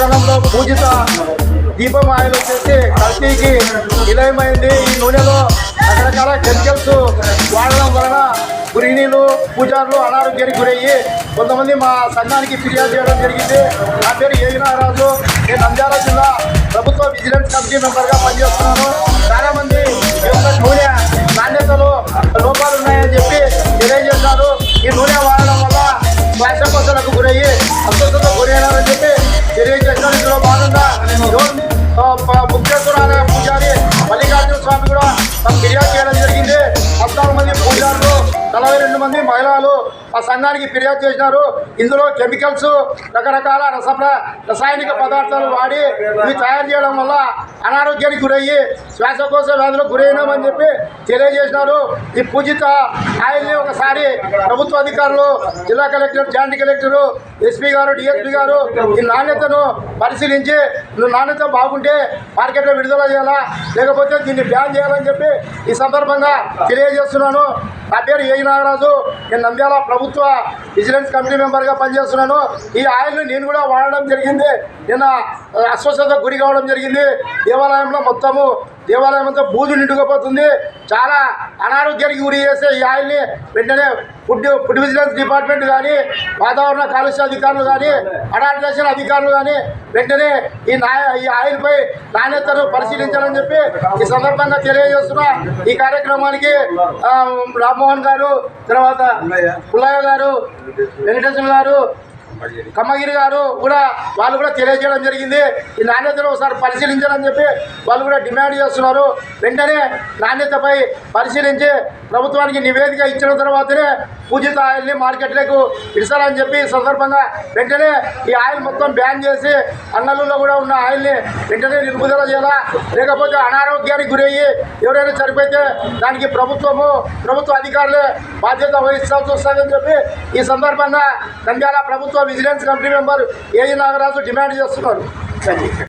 పట్టణంలో పూజిత దీపం ఆయిల్ వచ్చేసి కల్తీకి విలయమైంది ఈ నూనెలో రకరకాల కెమికల్స్ వాడడం వలన గృహిణీలు పూజారులు అనారోగ్యానికి గురయ్యి కొంతమంది మా సంఘానికి ఫిర్యాదు చేయడం జరిగింది. నా పేరు ఏగినారాజు నేను నంద్యాల జిల్లా ప్రభుత్వ విజిలెన్స్ కమిటీ మెంబర్గా పనిచేస్తున్నాను. చాలా మంది నూనె నాణ్యతలో లోపాలు ఉన్నాయని చెప్పి తెలియజేశారు. ఈ నూనె వాడడం వల్ల శ్వాసకోశాలకు గురయ్యి అస్వస్థత గురైన చెప్పి తెలియజేశారు ఇందులో నలభై రెండు మంది మహిళలు ఆ సంఘానికి ఫిర్యాదు చేసినారు. ఇందులో కెమికల్స్ రకరకాల రసప్ర రసాయనిక పదార్థాలు వాడి ఇవి తయారు చేయడం వల్ల అనారోగ్యానికి గురయ్యి శ్వాసకోశ వ్యాధులకు గురైనామని చెప్పి తెలియజేసినారు. ఈ పూజిత ఆయన్ని ఒకసారి ప్రభుత్వ అధికారులు జిల్లా కలెక్టర్ జాయింట్ కలెక్టర్ ఎస్పీ గారు డిఎస్పీ గారు ఈ నాణ్యతను పరిశీలించి నువ్వు నాణ్యత బాగుంటే మార్కెట్లో విడుదల చేయాలా లేకపోతే దీన్ని బ్యాన్ చేయాలని చెప్పి ఈ సందర్భంగా తెలియజేస్తున్నాను. నా పేరు ఏ నాగరాజు. నేను నంద్యాల ప్రభుత్వ విజిలెన్స్ కమిటీ మెంబర్గా పనిచేస్తున్నాను. ఈ ఆయిల్ని నేను కూడా వాడడం జరిగింది. నిన్న అస్వస్థత గురి కావడం జరిగింది. దేవాలయంలో మొత్తము దేవాలయం అంతా బూజు నిండుకుపోతుంది. చాలా అనారోగ్యానికి గురి చేసే ఈ ఆయిల్ని వెంటనే ఫుడ్ ఫుడ్ విజిలెన్స్ డిపార్ట్మెంట్ కానీ వాతావరణ కాలుష్య అధికారులు కానీ అడాల్టేషన్ అధికారులు కానీ వెంటనే ఈ నా ఈ ఆయిల్పై నాణ్యతను పరిశీలించాలని చెప్పి ఈ సందర్భంగా తెలియజేస్తున్న. ఈ కార్యక్రమానికి రామ్మోహన్ గారు తర్వాత పుల్లయ్య గారు వెంకటేశ్వర గారు కమ్మగిరి. గారు కూడా వాళ్ళు కూడా తెలియజేయడం జరిగింది. ఈ నాణ్యతను ఒకసారి పరిశీలించాలని చెప్పి వాళ్ళు కూడా డిమాండ్ చేస్తున్నారు. వెంటనే నాణ్యతపై పరిశీలించి ప్రభుత్వానికి నివేదిక ఇచ్చిన తర్వాతనే పూజిత ఆయిల్ని మార్కెట్లకు ఇడసాలని చెప్పి సందర్భంగా వెంటనే ఈ ఆయిల్ మొత్తం బ్యాన్ చేసి అన్నలలో కూడా ఉన్న ఆయిల్ని వెంటనే నిలుపుదల చేయాలా? లేకపోతే అనారోగ్యానికి గురయ్యి ఎవరైనా చనిపోతే దానికి ప్రభుత్వము ప్రభుత్వ అధికారులే బాధ్యత వహించాల్సి వస్తుందని చెప్పి ఈ సందర్భంగా నంద్యాల ప్రభుత్వ vigilance committee member AG Nagaraju demand చేస్తున్నారు.